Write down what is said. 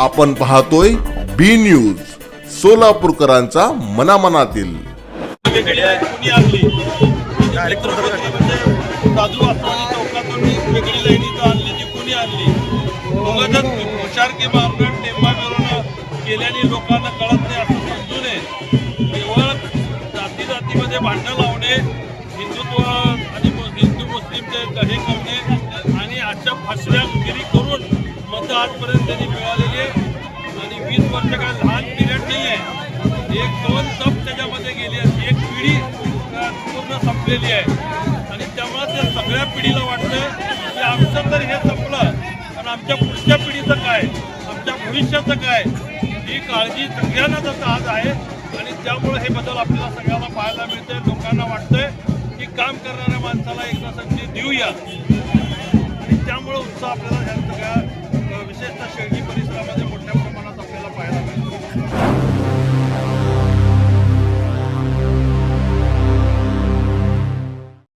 आपण पाहतोय बी न्यूज सोलापूरकरांचा मनामनातील. कुणी आणली म्हणजे आणली केल्याने लोकांना कळत नाही असं समजू नये केवळ जाती जातीमध्ये भांडणं लावणे हिंदुत्व आणि हिंदू मुस्लिमचे हे ते आजपर्यंत त्यांनी मिळालेली आहे. आणि वीस वर्ष काय लहान पिरियड नाही आहे एक दोन तप त्याच्यामध्ये गेली आहे. एक पिढी पूर्ण संपलेली आहे. आणि त्यामुळे त्या सगळ्या पिढीला वाटतं की आमचं तर हे संपलं. पण आमच्या पुढच्या पिढीचं काय? आमच्या भविष्याचं काय? ही काळजी सगळ्यांनाच आता आज आहे. आणि त्यामुळे हे बदल आपल्याला सगळ्यांना पाहायला मिळतंय. लोकांना वाटतंय की काम करणाऱ्या माणसाला एकदा संधी देऊया. आणि त्यामुळे उत्साह आपल्याला ह्या सगळ्या